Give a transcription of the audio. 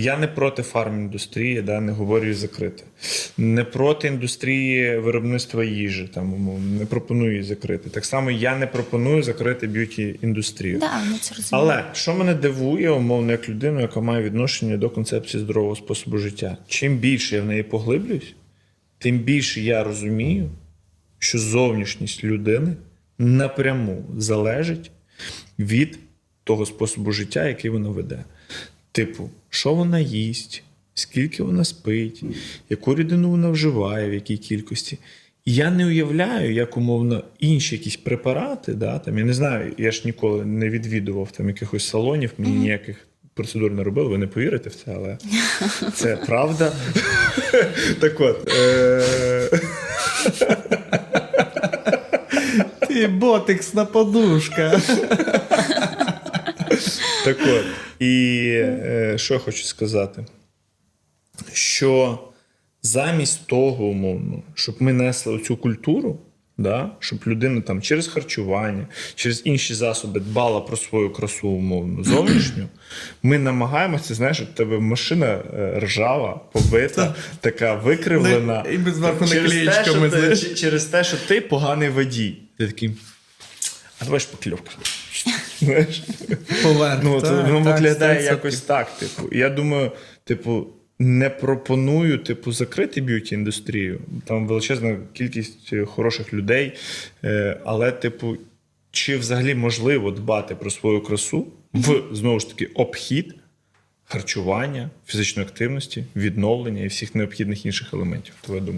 Я не проти фарміндустрії, да, не говорю закрити. Не проти індустрії виробництва їжі, там, умовно, не пропоную її закрити. Так само я не пропоную закрити б'юті індустрію. Да, це. Але що мене дивує, умовно, як людину, яка має відношення до концепції здорового способу життя, чим більше я в неї поглиблююсь, тим більше я розумію, що зовнішність людини напряму залежить від того способу життя, який вона веде. Типу, що вона їсть, скільки вона спить, яку рідину вона вживає, в якій кількості. І я не уявляю, як умовно інші якісь препарати, да, там, я не знаю, я ж ніколи не відвідував там якихось салонів, мені ніяких процедур не робили, ви не повірите в це, але це правда. Так от. Е- Ти ботексна подушка. Так от. І е, що я хочу сказати? Що замість того, умовно, щоб ми несли оцю культуру, да, щоб людина там через харчування, через інші засоби дбала про свою красу умовно зовнішню, ми намагаємося, знаєш, у тебе машина е, ржава, побита, така викривлена. І ми зверху через те, що ти- знаєш. через те, що ти поганий водій. Ти такий. А давай шпакльовка. Знаєш? Поверх. Ну, так, воно так, виглядає 100%. якось так. Типу. Я думаю, типу, не пропоную типу, закрити б'юті індустрію. Там величезна кількість е, хороших людей. Е, але, типу, чи взагалі можливо дбати про свою красу в знову ж таки обхід харчування, фізичної активності, відновлення і всіх необхідних інших елементів? Твоя думка?